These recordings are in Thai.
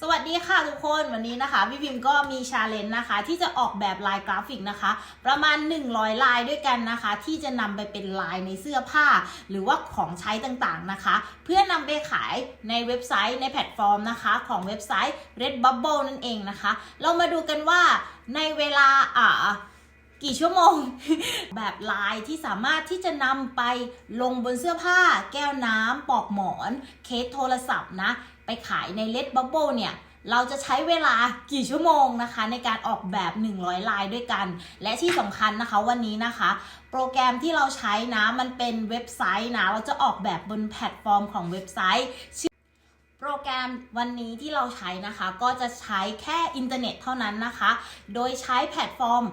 สวัสดีค่ะทุกคนวันนี้นะคะพี่พิมพ์ก็มีชาเลนจ์นะคะ ที่จะออกแบบลายกราฟิกนะคะ ประมาณ 100 ลายด้วยกันนะคะ ที่จะนำไปเป็นลายในเสื้อผ้า หรือว่าของใช้ต่างๆนะคะ เพื่อนำไปขายในเว็บไซต์ในแพลตฟอร์มนะคะ ของเว็บไซต์ Redbubble นั่นเองนะคะ เรามาดูกันว่าในเวลาอ่ากี่ชั่วโมง แบบลายที่สามารถที่จะนำไปลงบนเสื้อผ้า แก้วน้ำปลอกหมอน เคสโทรศัพท์นะ ไปขายใน Red Bubble เนี่ยเราจะใช้เวลากี่ชั่วโมงนะคะ ในการออกแบบ 100 ลายด้วยกัน และที่สำคัญนะคะวันนี้นะคะ โปรแกรมที่เราใช้นะมันเป็นเว็บไซต์นะ เราจะออกแบบบนแพลตฟอร์มของเว็บไซต์โปรแกรมวันนี้ที่เราใช้นะคะ ก็จะใช้แค่อินเทอร์เน็ตเท่านั้นนะคะ โดยใช้แพลตฟอร์ม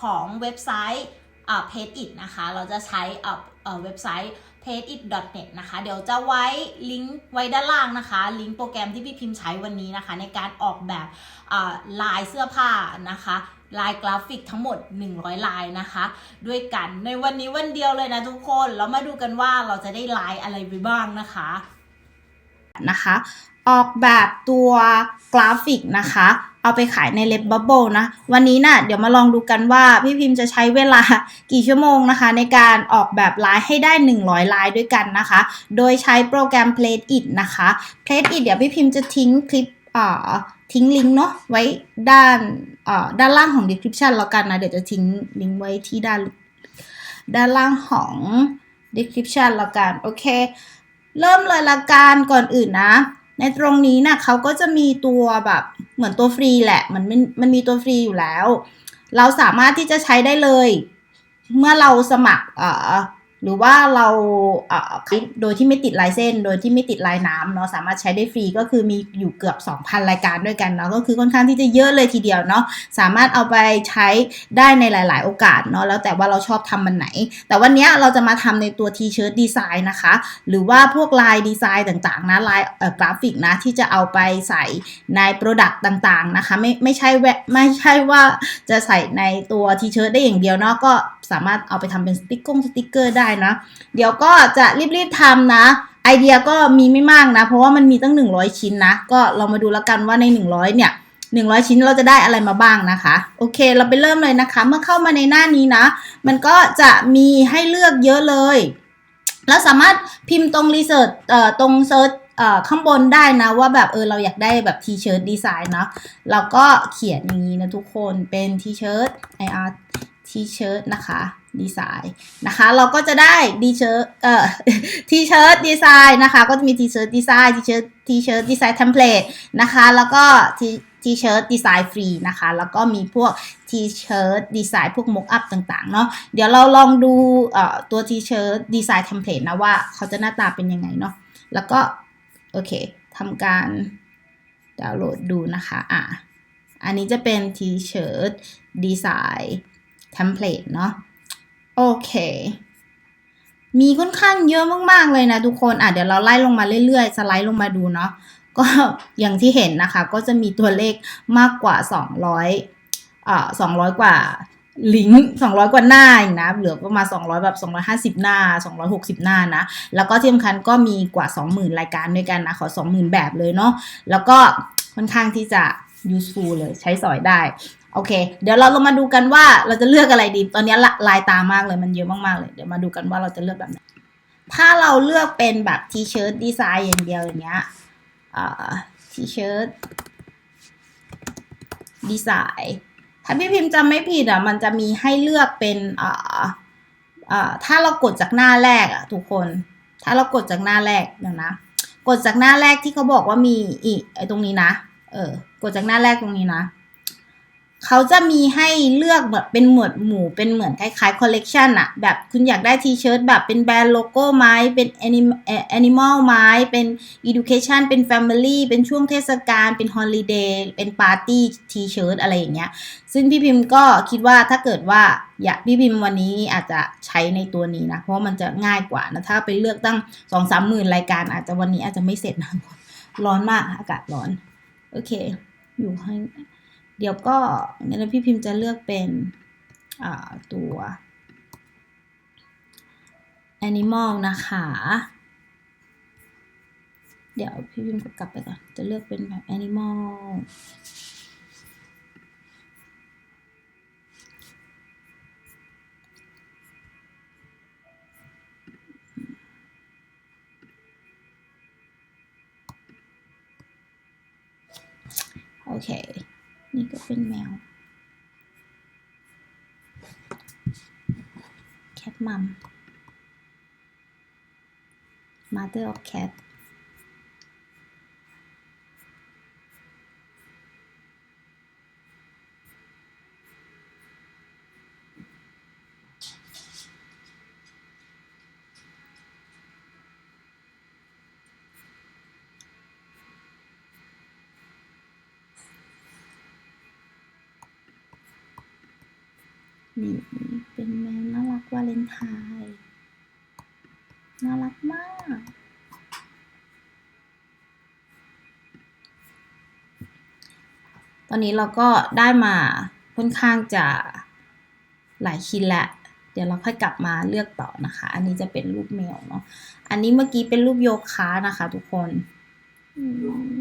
ของเว็บไซต์อ่า PageIt นะคะ เราจะใช้ออเว็บไซต์ pageit.net นะคะ เดี๋ยวจะไว้ลิงก์ไว้ด้านล่างนะคะ ลิงก์โปรแกรมที่พี่พิมพ์ใช้วันนี้นะคะ ในการออกแบบลายเสื้อผ้านะคะลายกราฟิกทั้งหมด 100 ลายนะคะ ด้วยกันในวันนี้วันเดียวเลยนะทุกคนแล้วมาดูกันว่าเราจะได้ลายอะไรไปบ้างนะคะนะคะ ออกแบบตัวกราฟิกนะคะ เอาไปขายใน Red Bubble นะ วันนี้นะ่ะเดี๋ยวมาลองดูกันว่าพี่พิมพ์จะใช้เวลากี่ชั่วโมงนะคะ ในการออกแบบลายให้ได้ 100 ลายด้วยกันนะคะ โดยใช้โปรแกรม Plate It นะคะ Plate It เดี๋ยวพี่พิมพ์จะทิ้งคลิปอ่าทิ้งลิงก์เนาะไว้ด้านอ่าด้านล่างของ description แล้วกันนะ เดี๋ยวจะทิ้งลิงก์ไว้ที่ด้านด้านล่างของ description แล้วกัน โอเค เริ่มเลยละกันก่อนอื่นนะ ในตรงนี้นะเขาก็จะมีตัวแบบเหมือนตัวฟรีแหละมันมันมันมีตัวฟรีอยู่แล้ว เราสามารถที่จะใช้ได้เลย เมื่อเราสมัครเอ่อ หรือว่าเราเอ่อโดยที่ไม่ติดลายเส้น โดยที่ไม่ติดลายน้ำเนาะสามารถใช้ได้ฟรีก็คือมีอยู่เกือบ 2,000 รายการด้วยกันเนาะก็คือค่อนข้างที่จะเยอะเลยทีเดียวเนาะสามารถเอาไปใช้ได้ในหลาย ๆ โอกาสเนาะแล้วแต่ว่าเราชอบทำมันไหน แต่วันนี้เราจะมาทำในตัวทีเชิร์ตดีไซน์นะคะ หรือว่าพวกลายดีไซน์ต่างๆนะลายเอ่อกราฟิกนะที่จะเอาไปใส่ในโปรดักต์ต่างๆนะคะไม่ไม่ใช่แวะไม่ใช่ว่าจะใส่ในตัวทีเชิร์ตได้อย่างเดียวเนาะก็สามารถเอาไปทำเป็นสติ๊กเกอร์สติ๊กเกอร์ได้นะ เดี๋ยวก็จะรีบๆทำนะ ไอเดียก็มีไม่มากนะ เพราะว่ามันมีตั้ง 100 ชิ้นนะ ก็เรามาดูแล้วกันว่าใน 100 เนี่ย100 ชิ้นเราจะได้อะไรมาบ้างนะคะ โอเค เราไปเริ่มเลยนะคะ เมื่อเข้ามาในหน้านี้นะ มันก็จะมีให้เลือกเยอะเลยแล้วสามารถพิมพ์ตรงรีเสิร์ชตรงเซิร์ชข้างบนได้นะว่าแบบเออเราอยากได้แบบทีเชิร์ตดีไซน์เนาะเราก็เขียนอย่างนี้นะทุกคนเป็นทีเชิร์ต IR ทีเชิร์ตนะคะ ดีไซน์นะคะ เราก็จะได้ดีเชิร์ตเอ่อทีเชิร์ตดีไซน์นะคะ ก็จะมีทีเชิร์ตดีไซน์ทีเชิร์ตทีเชิร์ตดีไซน์เทมเพลตนะคะ แล้วก็ทีทีเชิร์ตดีไซน์ฟรีนะคะ แล้วก็มีพวกทีเชิร์ตดีไซน์พวกม็อกอัพต่างๆเนาะเดี๋ยวเราลองดูเอ่อตัวทีเชิร์ตดีไซน์เทมเพลตนะว่าเขาจะหน้าตาเป็นยังไงเนาะแล้วก็ โอเคทำการดาวน์โหลดดูนะคะอะอันนี้จะเป็นทีเชิร์ตดีไซน์เทมเพลตเนาะ โอเค มีค่อนข้างเยอะมากๆเลยนะทุกคน อะเดี๋ยวเราไล่ลงมาเรื่อยๆ สไลด์ลงมาดูเนาะ ก็อย่างที่เห็นนะคะ ก็จะมีตัวเลขมากกว่า 200อ่า200 กว่าลิงก์200 กว่าหน้าอีกนะ เหลือประมาณ 200 แบบ 250 หน้า 260 หน้านะ แล้วก็ที่สำคัญก็มีกว่า 20,000 รายการด้วยกันนะ ขอ 20,000 แบบเลยเนาะ แล้วก็ค่อนข้างที่จะ useful เลยใช้สอยได้ โอเค เดี๋ยวเราลงมาดูกันว่าเราจะเลือกอะไรดี ตอนนี้ละลายตามากเลยมันเยอะมากๆเลย เดี๋ยวมาดูกันว่าเราจะเลือกแบบไหน ถ้าเราเลือกเป็นแบบทีเชิร์ตดีไซน์อย่างเดียวอย่างเงี้ยทีเชิร์ตดีไซน์ถ้าพี่พิมพ์จำไม่ผิดอะมันจะมีให้เลือกเป็นถ้าเรากดจากหน้าแรกอะทุกคน ถ้าเรากดจากหน้าแรกเดี๋ยวนะ กดจากหน้าแรกที่เขาบอกว่ามีอีกไอ้ตรงนี้นะ เออ กดจากหน้าแรกตรงนี้นะ เขาจะมีให้เลือกแบบเป็นหมวดหมู่เป็นเหมือนคล้ายๆคอลเลกชันอะแบบคุณอยากได้ทีเชิร์ตแบบเป็นแบรนด์โลโก้ไหมเป็นแอนิแอนิมอลไหมเป็น education เป็น family เป็นช่วงเทศกาลเป็นฮอลิเดย์เป็นปาร์ตี้ทีเชิร์ตอะไรอย่างเงี้ย ซึ่งพี่พิมพ์ก็คิดว่าถ้าเกิดว่าอยากพี่พิมพ์วันนี้อาจจะใช้ในตัวนี้นะ เพราะมันจะง่ายกว่านะถ้าไปเลือกตั้งสองสามหมื่นรายการอาจจะวันนี้อาจจะไม่เสร็จนะร้อนมากอากาศร้อน โอเค อยู่ให้ เดี๋ยวก็งั้นพี่พิมพ์จะเลือกเป็นตัว animal นะคะ เดี๋ยวพี่พิมพ์กดกลับไปก่อน จะเลือกเป็นแบบ animal โอเค นี่ก็เป็นแมว cat mom mother of cat นี่เป็นแมวน่ารักวาเลนไทน์น่ารักมาก ตอนนี้เราก็ได้มาค่อนข้างจะหลายชิ้นแล้วเดี๋ยวเราค่อยกลับมาเลือกต่อนะคะ อันนี้จะเป็นรูปแมวเนาะ อันนี้เมื่อกี้เป็นรูปโยคะนะคะทุกคน อืม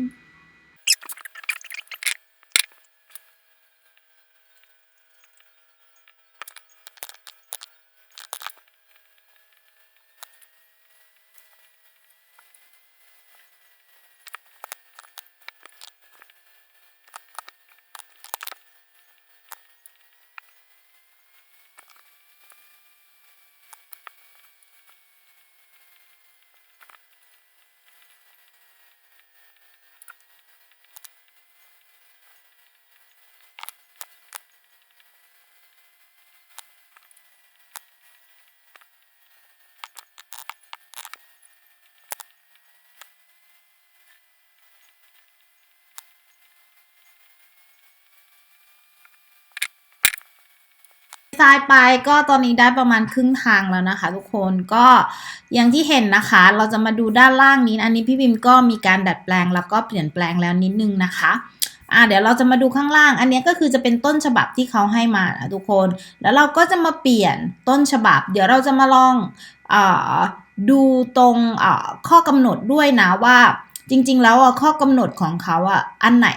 ดีไซน์ไปก็ตอนนี้ได้ประมาณครึ่งทางแล้วนะคะ ทุกคนก็อย่างที่เห็นนะคะ เราจะมาดูด้านล่างนี้ อันนี้พี่บิมก็มีการดัดแปลงแล้วก็เปลี่ยนแปลงแล้วนิดนึงนะคะอ่าเดี๋ยวเราจะมาดูข้างล่าง อันนี้ก็คือจะเป็นต้นฉบับที่เขาให้มานะทุกคน แล้วเราก็จะมาเปลี่ยนต้นฉบับ เดี๋ยวเราจะมาลองอดูตรงข้อกำหนดด้วยนะว่า จริง ๆ แล้วข้อกำหนดของเขาอะอันไหน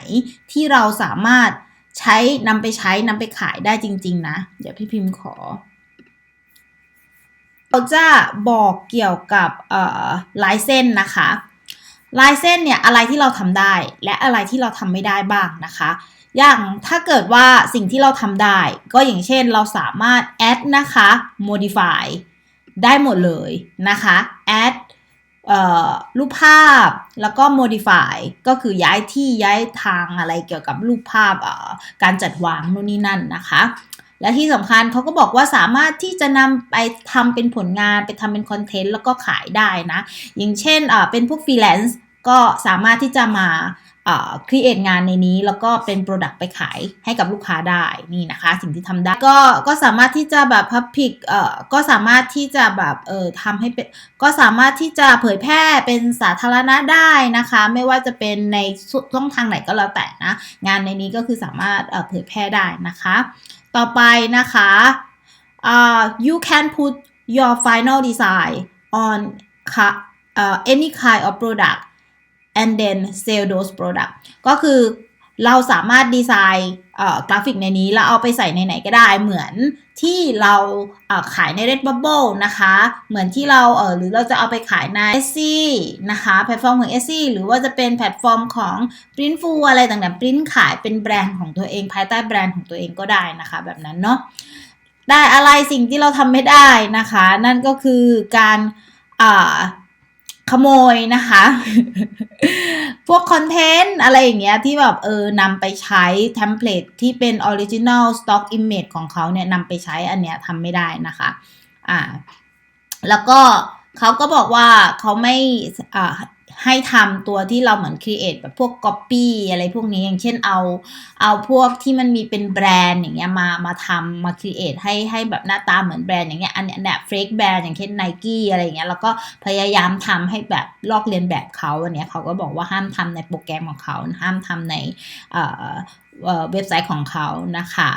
ที่เราสามารถ ใช้นำไปใช้นำไปขายได้จริง ๆ นะ เดี๋ยวพี่พิมพ์ขอเราจะบอกเกี่ยวกับลายเส้นนะคะลายเส้นเนี่ยอะไรที่เราทำได้ และอะไรที่เราทำไม่ได้บ้างนะคะ อย่างถ้าเกิดว่าสิ่งที่เราทำได้ ก็อย่างเช่นเราสามารถ add นะคะ modify ได้หมดเลยนะคะ add เอ่อ รูปภาพแล้วก็ modify ก็คือย้ายที่ย้ายทางอะไรเกี่ยวกับรูปภาพการจัดวางนู่นนี่นั่นนะคะ และที่สำคัญเขาก็บอกว่าสามารถที่จะนำไปทำเป็นผลงานไปทำเป็นคอนเทนต์แล้วก็ขายได้นะ อย่างเช่นเอ่อเป็นพวกฟรีแลนซ์ก็สามารถที่จะมา ครีเอทงานในนี้แล้วก็เป็นโปรดักต์ไปขายให้กับลูกค้าได้นี่นะคะ สิ่งที่ทำได้ก็ก็สามารถที่จะแบบพับพิกเอ่อก็สามารถที่จะแบบเออทำให้เป็นก็สามารถที่จะเผยแพร่เป็นสาธารณะได้นะคะ ไม่ว่าจะเป็นในช่องทางไหนก็แล้วแต่นะ งานในนี้ก็คือสามารถเอ่อเผยแพร่ได้นะคะ ต่อไปนะคะ uh, you can put your final design on any kind of product and then sell those product ก็คือเราสามารถดีไซน์กราฟิกในนี้แล้วเอาไปใส่ในไหนก็ได้เหมือนที่เราขายใน Redbubble นะคะ เหมือนที่เราเออหรือเราจะเอาไปขายใน Etsy นะคะ แพลตฟอร์มของ Etsy หรือว่าจะเป็นแพลตฟอร์มของ Printful อะไรต่างๆ Print ขายเป็นแบรนด์ของตัวเอง ภายใต้แบรนด์ของตัวเองก็ได้นะคะ แบบนั้นเนาะได้อะไรสิ่งที่เราทำไม่ได้นะคะ นั่นก็คือการ ขโมยนะคะ พวกคอนเทนต์อะไรอย่างเงี้ยที่แบบเออนำไปใช้เทมเพลตที่เป็นออริจินอลสต็อกอิมเมจของเขาเนี่ยนำไปใช้อันเนี้ยทำไม่ได้นะคะอ่าแล้วก็เขาก็บอกว่าเขาไม่อ่า ให้ทำตัวที่เราเหมือนครีเอทแบบพวก copy อะไรพวกนี้อย่างเช่นเอา เอาพวกที่มันมีเป็นแบรนด์อย่างเงี้ยมามาทำมาครีเอทให้ให้แบบหน้าตาเหมือนแบรนด์อย่างเงี้ยอันเนี้ยแบบเฟกแบรนด์อย่างเช่น Nike อะไรอย่างเงี้ยแล้วก็พยายามทำให้แบบลอกเลียนแบบเขาอันเนี้ยเขาก็บอกว่าห้ามทำในโปรแกรมของเขาห้ามทำใน เว็บไซต์ของเขานะคะ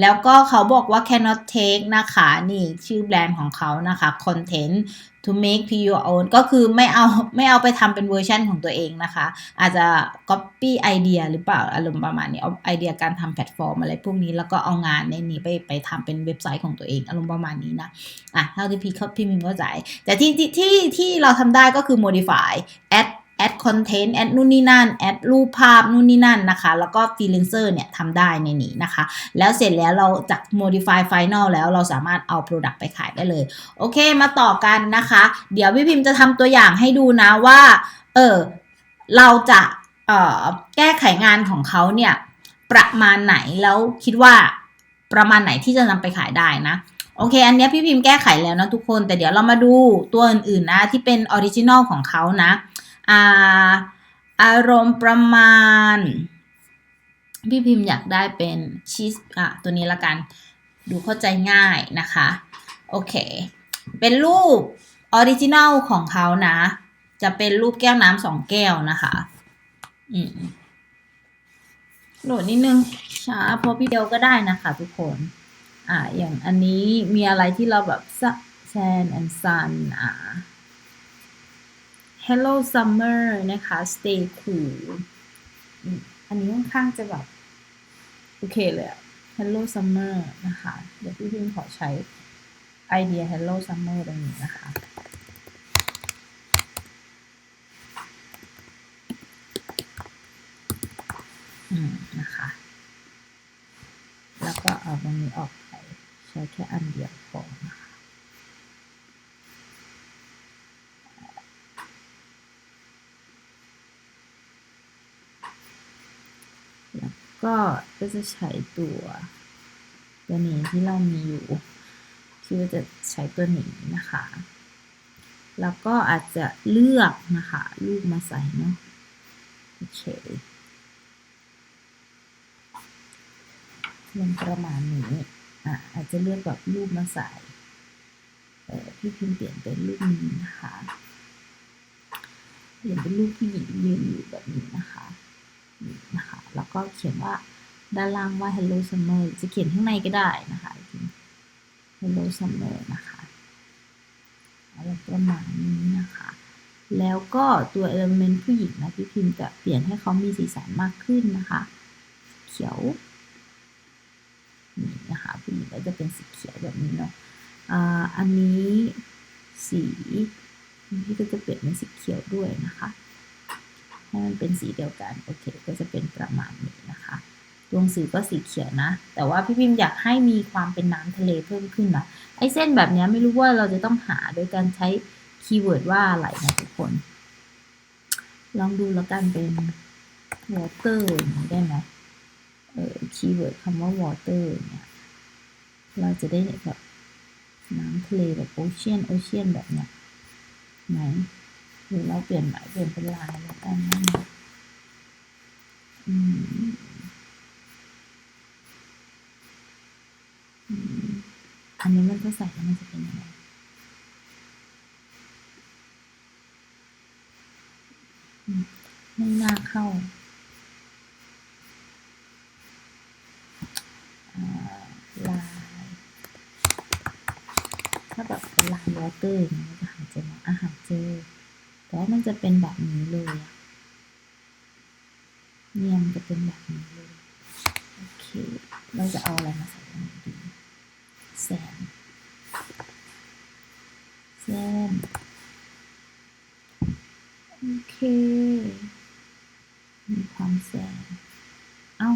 แล้วก็เขาบอกว่า cannot take นะคะ นี่ชื่อแบรนด์ของเขานะคะ content to make p your own ก็คือไม่เอาไม่เอาไปทำเป็นเวอร์ชันของตัวเองนะคะ อาจจะ copy ไอเดียหรือเปล่า อารมณ์ประมาณนี้เอาไอเดียการทำแพลตฟอร์มอะไรพวกนี้แล้วก็เอางานในนี้ไปไปทำเป็นเว็บไซต์ของตัวเอง อารมณ์ประมาณนี้นะอะเท่าที่พี่เขาพี่มิมเข้าใจ แต่ที่ที่ที่ที่เราทำได้ก็คือ modify add add content add นู่นนี่นั่น add รูปภาพนู่นนี่นั่นนะคะ แล้วก็ freelancer เนี่ยทำได้ในนี้นะคะ แล้วเสร็จแล้วเราจาก modify final แล้วเราสามารถเอา product ไปขายได้เลย โอเคมาต่อกันนะคะ เดี๋ยวพี่พิมพ์จะทำตัวอย่างให้ดูนะว่าเออเราจะเอ่อแก้ไขงานของเขาเนี่ยประมาณไหนแล้วคิดว่าประมาณไหนที่จะนำไปขายได้นะโอเค อันนี้พี่พิมพ์แก้ไขแล้วนะทุกคน แต่เดี๋ยวเรามาดูตัวอื่นๆนะที่เป็นออริจินอลของเขานะ อาอารมณ์ประมาณ พี่พิมพ์อยากได้เป็นชีสอะตัวนี้ละกัน ดูเข้าใจง่ายนะคะ โอเค เป็นรูปออริจินัลของเขานะ จะเป็นรูปแก้วน้ำสองแก้วนะคะ อืมโหลดนิดนึงช้าเพราะพี่เดียวก็ได้นะคะทุกคน อ่า อย่างอันนี้มีอะไรที่เราแบบ sand and sun อ่า Hello Summer นะคะ Stay Cool อันนี้ค่อนข้างจะแบบ โอเคเลยอะ Hello Summer นะคะ เดี๋ยวพี่พิมขอใช้ไอเดีย Hello Summer ตรงนี้นะคะ อืม นะคะ แล้วก็เอาตรงนี้ออกไป ใช้แค่อันเดียวพอนะคะ แล้ว ก็ก็จะใช้ตัวตัวนี้ที่เรามีอยู่คิดว่าจะใช้ตัวนี้นะคะ แล้วก็อาจจะเลือกนะคะรูปมาใส่เนาะโอเคลงประมาณนี้อะอาจจะเลือกแบบรูปมาใส่เออพี่พิมพ์เปลี่ยนเป็นรูปนี้นะคะ เปลี่ยนเป็นรูปผู้หญิงยืนอยู่แบบนี้นะคะ นะคะ แล้วก็เขียนว่าด้านล่างว่า hello summer จะเขียนข้างในก็ได้นะคะ hello summer นะคะอะไรประมาณนี้นะคะ แล้วก็ตัว element ผู้หญิงนะพี่พิมพ์จะเปลี่ยนให้เขามีสีสันมากขึ้นนะคะ เขียวนี่นะคะผู้หญิงก็จะเป็นสีเขียวแบบนี้เนาะอ่าอันนี้สีพี่ก็จะเปลี่ยนเป็นสีเขียวด้วยนะคะ ให้มันเป็นสีเดียวกัน โอเค ก็จะเป็นประมาณนี้นะคะดวงสีก็สีเขียวนะ แต่ว่าพี่พิมพ์อยากให้มีความเป็นน้ำทะเลเพิ่มขึ้นนะไอ้เส้นแบบเนี้ยไม่รู้ว่าเราจะต้องหาโดยการใช้คีย์เวิร์ดว่าอะไรนะทุกคน ลองดูแล้วกันเป็น water อย่างนี้ได้ไหมเออคีย์เวิร์ดคำว่า water เนี่ย เราจะได้แบบน้ำทะเลแบบ ocean ocean แบบเนี้ยไหน หรือเราเปลี่ยนหมายเปลี่ยนเป็นลายแล้วกันนะอืมอันนี้มันก็ใส่แล้วมันจะเป็นยังไงไม่น่าเข้าอ่าลาย ถ้าแบบลายวอเตอร์อย่างนี้มันจะหาเจออาหารเจอ แต่ว่ามันจะเป็นแบบนี้เลยเนี่ยมันจะเป็นแบบนี้เลย โอเค เราจะเอาอะไรมาใส่ตรงนี้ดีแซมแซมโอเค มีความแซมเอ้า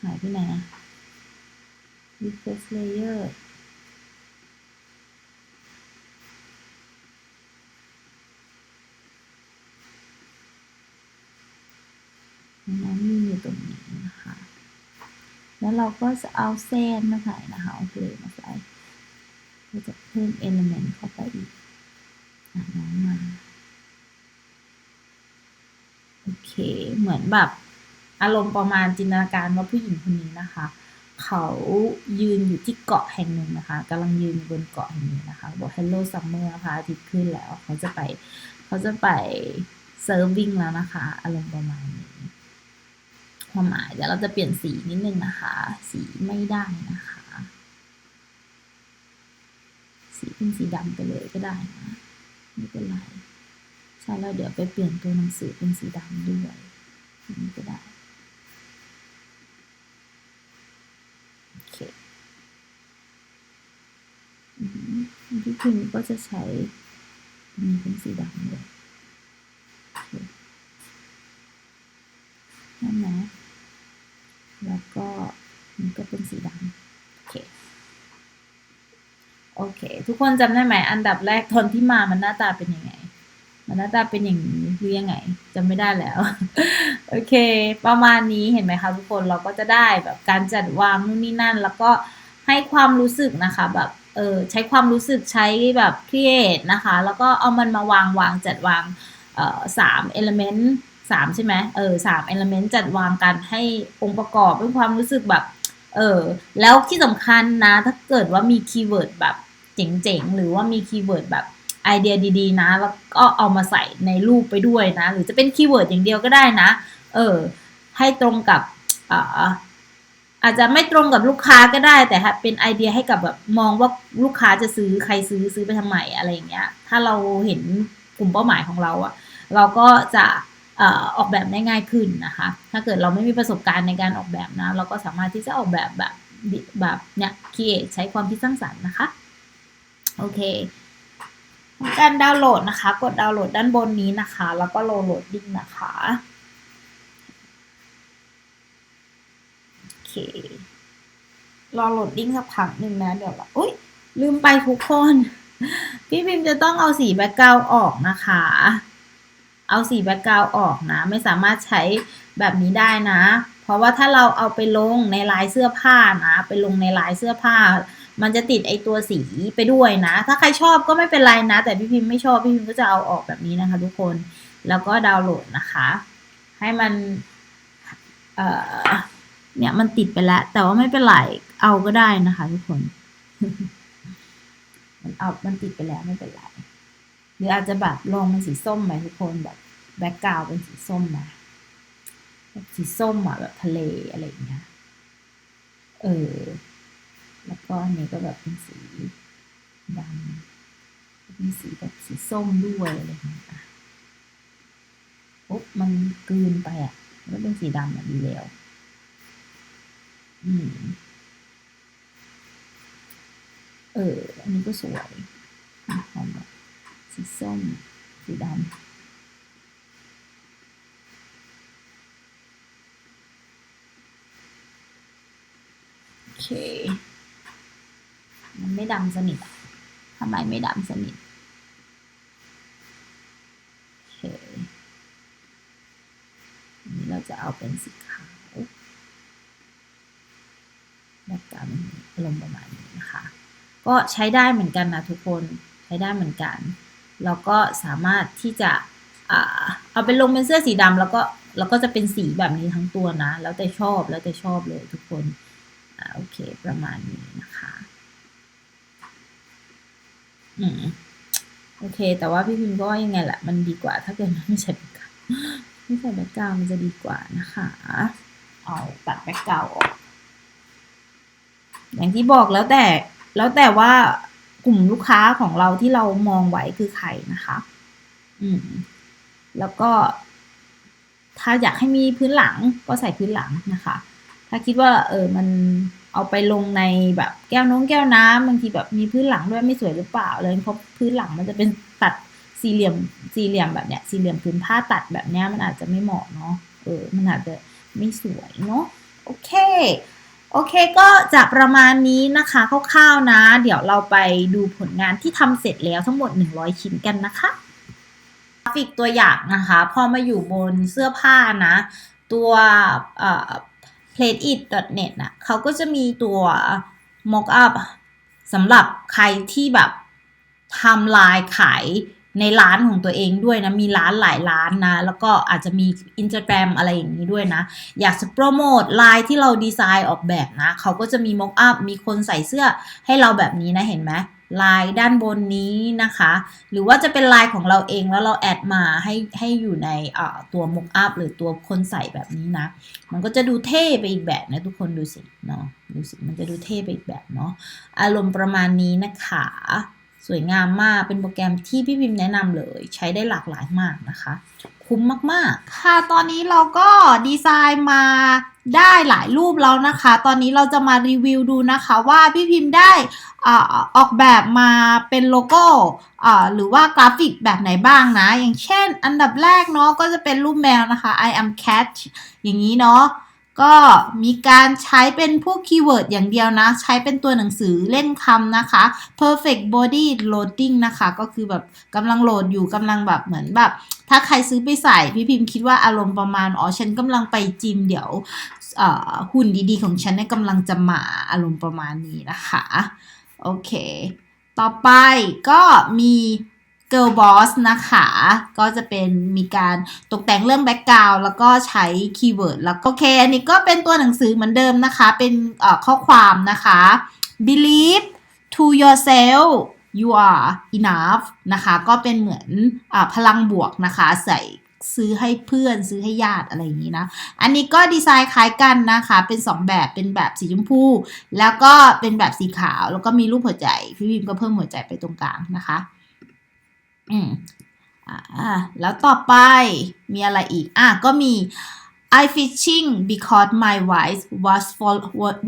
หายไปไหนอะ refresh layer น้องมีอยู่ตรงนี้นะคะ แล้วเราก็จะเอาเส้นมาใส่นะคะเอาเกลือมาใส่ก็จะเพิ่มเอลเมนต์เข้าไปอีกน้องมาโอเคเหมือนแบบอารมณ์ประมาณจินตนาการว่าผู้หญิงคนนี้นะคะ เขายืนอยู่ที่เกาะแห่งหนึ่งนะคะกำลังยืนบนเกาะแห่งนี้นะคะบอก Hello Summer นะคะอาทิตย์ขึ้นแล้วเขาจะไป เขาจะไปเซิร์ฟวิ่งแล้วนะคะ อารมณ์ประมาณนี้ ความหมายเดี๋ยวเราจะเปลี่ยนสีนิดนึงนะคะ สีไม่ได้นะคะ สีเป็นสีดำไปเลยก็ได้นะไม่เป็นไรใช่แล้วเดี๋ยวไปเปลี่ยนตัวหนังสือเป็นสีดำด้วยนี้ก็ได้โอเคอืมที่พิมพ์ก็จะใช้อันนี้เป็นสีดำเลยนั่นนะ แล้วก็มันก็เป็นสีดำโอเคโอเค ทุกคนจำได้ไหม อันดับแรกตอนที่มามันหน้าตาเป็นยังไง มันหน้าตาเป็นอย่างนี้หรือยังไงจำไม่ได้แล้ว โอเค ประมาณนี้เห็นไหมคะทุกคนเราก็จะได้แบบการจัดวางนู่นนี่นั่น แล้วก็ให้ความรู้สึกนะคะแบบเออใช้ความรู้สึกใช้แบบเครีเอทนะคะ แล้วก็เอามันมาวางวางจัดวางสามเอลเมนต์ สามใช่ไหมเออสามเอลเมนต์จัดวางกันให้องค์ประกอบด้วยความรู้สึกแบบ เออ แล้วที่สำคัญนะ ถ้าเกิดว่ามีคีย์เวิร์ดแบบเจ๋งๆ หรือว่ามีคีย์เวิร์ดแบบไอเดียดีๆ นะ แล้วก็เอามาใส่ในรูปไปด้วยนะ หรือจะเป็นคีย์เวิร์ดอย่างเดียวก็ได้นะ เออ ให้ตรงกับอ่าอาจจะไม่ตรงกับลูกค้าก็ได้แต่เป็นไอเดียให้กับแบบมองว่าลูกค้าจะซื้อใครซื้อซื้อไปทำไมอะไรอย่างเงี้ย ถ้าเราเห็นกลุ่มเป้าหมายของเราอะเราก็จะ ออกแบบได้ง่ายขึ้นนะคะ ถ้าเกิดเราไม่มีประสบการณ์ในการออกแบบนะ เราก็สามารถที่จะออกแบบแบบแบบเนี่ยคีเอใช้ความคิดสร้างสรรค์นะคะ โอเค การดาวน์โหลดนะคะ กดดาวน์โหลดด้านบนนี้นะคะ แล้วก็โหลดโหลดดิ้งนะคะ โอเค รอโหลดดิ้งสักพักหนึ่งนะ เดี๋ยวเราอุ้ยลืมไปทุกคน พี่พิมพ์จะต้องเอาสีแบ็กกราวออกนะคะ เอาสีแบ็กกราวออกนะ ไม่สามารถใช้แบบนี้ได้นะ เพราะว่าถ้าเราเอาไปลงในลายเสื้อผ้านะ ไปลงในลายเสื้อผ้า มันจะติดไอตัวสีไปด้วยนะ ถ้าใครชอบก็ไม่เป็นไรนะ แต่พี่พิมพ์ไม่ชอบพี่พิมพ์ก็จะเอาออกแบบนี้นะคะ ทุกคนแล้วก็ดาวน์โหลดนะคะ ให้มันเอ่อเนี่ยมันติดไปแล้ว แต่ว่าไม่เป็นไรเอาก็ได้นะคะ ทุกคน มันเอามันติดไปแล้วไม่เป็นไรหรืออาจจะแบบลองเป็นสีส้มไหมทุกคนแบบ แบ็กกราวเป็นสีส้มนะแบบสีส้มอะแบบทะเลอะไรอย่างเงี้ย เออ แล้วก็อันนี้ก็แบบเป็นสีดำเป็นสีแบบสีส้มด้วยอะไรอย่างเงี้ยปุ๊บมันกลืนไปอะแล้วเป็นสีดำอะดีแล้ว อืม เออ อันนี้ก็สวยหอมแบบสีส้ม สีดำ เค มันไม่ดำสนิทอะทำไมไม่ดำสนิทโอเคนี้เราจะเอาเป็นสีขาวแบบกรรมอารมณ์ประมาณนี้นะคะ ก็ใช้ได้เหมือนกันนะทุกคนใช้ได้เหมือนกัน แล้วก็สามารถที่จะอ่าเอาไปลงเป็นเสื้อสีดำแล้วก็แล้วก็จะเป็นสีแบบนี้ทั้งตัวนะ แล้วแต่ชอบแล้วแต่ชอบเลยทุกคน โอเค ประมาณนี้นะคะอืมโอเค แต่ว่าพี่พิมพ์ก็ว่ายังไงแหละมันดีกว่า ถ้าเกิดไม่ใช่แบ็คกราวด์ไม่ใช่แบ็คกราวด์มันจะดีกว่านะคะ เอาตัดแบ็คกราวด์ออกอย่างที่บอกแล้วแต่แล้วแต่ว่ากลุ่มลูกค้าของเราที่เรามองไว้คือใครนะคะ อืม แล้วก็ ถ้าอยากให้มีพื้นหลังก็ใส่พื้นหลังนะคะ ถ้าคิดว่า เออมันเอาไปลงในแบบแก้วน้องแก้วน้ำบางทีแบบมีพื้นหลังด้วยไม่สวยหรือเปล่าเลยเพราะพื้นหลังมันจะเป็นตัดสี่เหลี่ยมสี่เหลี่ยมแบบเนี้ยสี่เหลี่ยมพื้นผ้าตัดแบบเนี้ยมันอาจจะไม่เหมาะเนาะเออมันอาจจะไม่สวยเนาะโอเคโอเคก็จะประมาณนี้นะคะคร่าวๆนะ เดี๋ยวเราไปดูผลงานที่ทำเสร็จแล้วทั้งหมด 100 ชิ้นกันนะคะกราฟิกตัวอย่างนะคะ พอมาอยู่บนเสื้อผ้านะ ตัว เอ่อ plateit.net นะเขาก็จะมีตัว mock up สำหรับใครที่แบบทำลายขายในร้านของตัวเองด้วยนะ มีร้านหลายร้านนะ แล้วก็อาจจะมี Instagram อะไรอย่างนี้ด้วยนะ อยากจะโปรโมทลายที่เราดีไซน์ออกแบบนะ เขาก็จะมีมอกอัพมีคนใส่เสื้อให้เราแบบนี้นะเห็นไหม ลายด้านบนนี้นะคะ หรือว่าจะเป็นลายของเราเองแล้วเราแอดมาให้ให้อยู่ในตัวมุกอัพหรือตัวคนใส่แบบนี้นะ มันก็จะดูเท่ไปอีกแบบนะทุกคนดูสิเนาะดูสิมันจะดูเท่ไปอีกแบบเนาะอารมณ์ประมาณนี้นะคะ สวยงามมากเป็นโปรแกรมที่พี่พิมพ์แนะนำเลย ใช้ได้หลากหลายมากนะคะ คุ้มมากๆ ค่ะตอนนี้เราก็ดีไซน์มาได้หลายรูปแล้วนะคะ ตอนนี้เราจะมารีวิวดูนะคะว่าพี่พิมพ์ได้ ออกแบบมาเป็นโลโก้หรือว่ากราฟิกแบบไหนบ้างนะ อย่างเช่น อันดับแรกเนาะก็จะเป็นรูปแมวนะคะ I am cat อย่างนี้เนาะก็มีการใช้เป็นพวกคีย์เวิร์ดอย่างเดียวนะ ใช้เป็นตัวหนังสือเล่นคำนะคะ perfect body loading นะคะ ก็คือแบบกำลังโหลดอยู่กำลังแบบเหมือนแบบ ถ้าใครซื้อไปใส่ พี่พิมพ์คิดว่าอารมณ์ประมาณ อ๋อ ฉันกำลังไปจิมเดี๋ยวหุ่นดีๆ ของฉันเนี่ยกำลังจะมาอารมณ์ประมาณนี้นะคะ โอเค ต่อไปก็มี Girl Boss นะคะ ก็จะเป็นมีการตกแต่งเรื่องแบ็กกราวแล้วก็ใช้คีย์เวิร์ดแล้วก็โอเค อันนี้ก็เป็นตัวหนังสือเหมือนเดิมนะคะ เป็นข้อความนะคะ believe to yourself you are enough นะคะ ก็เป็นเหมือนอพลังบวกนะคะ ใส่ ซื้อให้เพื่อนซื้อให้ญาติอะไรอย่างนี้นะ อันนี้ก็ดีไซน์คล้ายกันนะคะ เป็น 2 แบบเป็นแบบสีชมพู แล้วก็เป็นแบบสีขาวแล้วก็มีรูปหัวใจ พี่พิมก็เพิ่มหัวใจไปตรงกลางนะคะ อืมอ่าแล้วต่อไปมีอะไรอีก อะก็มี I fishing because my wife was for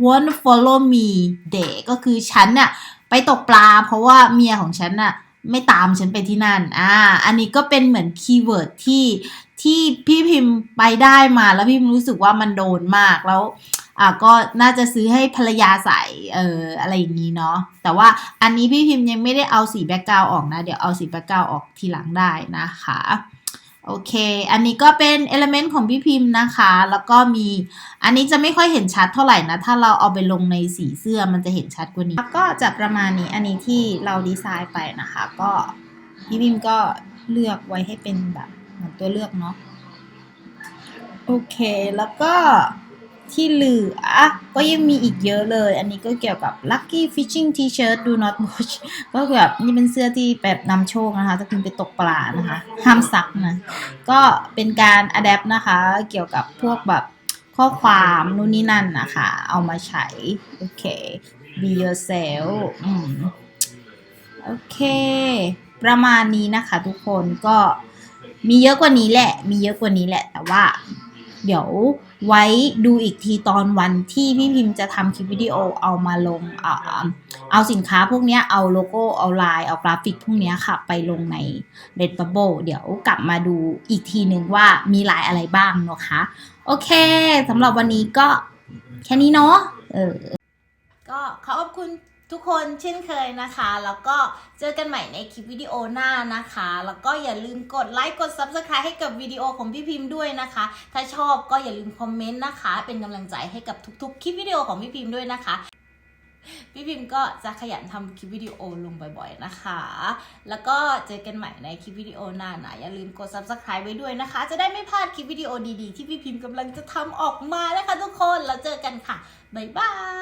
won't follow me day ก็คือฉันน่ะไปตกปลาเพราะว่าเมียของฉันน่ะ ไม่ตามฉันไปที่นั่น อ่า อันนี้ก็เป็นเหมือนคีย์เวิร์ดที่ที่พี่พิมพ์ไปได้มาแล้วพี่พิมรู้สึกว่ามันโดนมากแล้ว อ่าก็น่าจะซื้อให้ภรรยาใส่เอ่ออะไรอย่างนี้เนาะแต่ว่าอันนี้พี่พิมพ์ยังไม่ได้เอาสีแบ็กกราวออกนะ เดี๋ยวเอาสีแบ็กกราวออกทีหลังได้นะคะ โอเค อันนี้ก็เป็นเอลเมนต์ของพี่พิมพ์นะคะ แล้วก็มี อันนี้จะไม่ค่อยเห็นชัดเท่าไหร่นะ ถ้าเราเอาไปลงในสีเสื้อมันจะเห็นชัดกว่านี้ ก็จะประมาณนี้ อันนี้ที่เราดีไซน์ไปนะคะ ก็พี่พิมพ์ก็เลือกไว้ให้เป็นแบบเหมือนตัวเลือกเนาะ โอเค แล้วก็ ที่เหลือก็ยังมีอีกเยอะเลย อันนี้ก็เกี่ยวกับ Lucky Fishing T-shirt Do Not Watch ก็คือแบบนี่เป็นเสื้อที่แบบนำโชคนะคะถ้าคุณไปตกปลานะคะ ห้ามซักนะ ก็เป็นการ adapt นะคะ เกี่ยวกับพวกแบบข้อความนู่นนี่นั่นนะคะ เอามาใช้ โอเค be yourself อืมโอเค ประมาณนี้นะคะทุกคนก็มีเยอะกว่านี้แหละ มีเยอะกว่านี้แหละ แต่ว่า เดี๋ยว ไว้ดูอีกทีตอนวันที่พี่พิมพ์จะทำคลิปวิดีโอเอามาลงเออเอาสินค้าพวกนี้เอาโลโก้เอาลายเอากราฟิกพวกนี้ค่ะ ไปลงใน Redbubble เดี๋ยวกลับมาดูอีกทีหนึ่งว่ามีลายอะไรบ้างนะคะ โอเคสำหรับวันนี้ก็แค่นี้เนาะเออก็ขอบคุณ ทุกคนเช่นเคยนะคะ แล้วก็เจอกันใหม่ในคลิปวิดีโอหน้านะคะ แล้วก็อย่าลืมกดไลค์กด Subscribe ให้กับวิดีโอของพี่พิมพ์ด้วยนะคะ ถ้าชอบก็อย่าลืมคอมเมนต์นะคะ เป็นกำลังใจให้กับทุกๆ คลิปวิดีโอของพี่พิมพ์ด้วยนะคะ พี่พิมพ์ก็จะขยันทำคลิปวิดีโอลงบ่อยๆนะคะ แล้วก็เจอกันใหม่ในคลิปวิดีโอหน้านะอย่าลืมกด Subscribe ไว้ด้วยนะคะ จะได้ไม่พลาดคลิปวิดีโอดีๆ ที่พี่พิมพ์กำลังจะทำออกมานะคะทุกคน แล้วเจอกันค่ะ บ๊ายบาย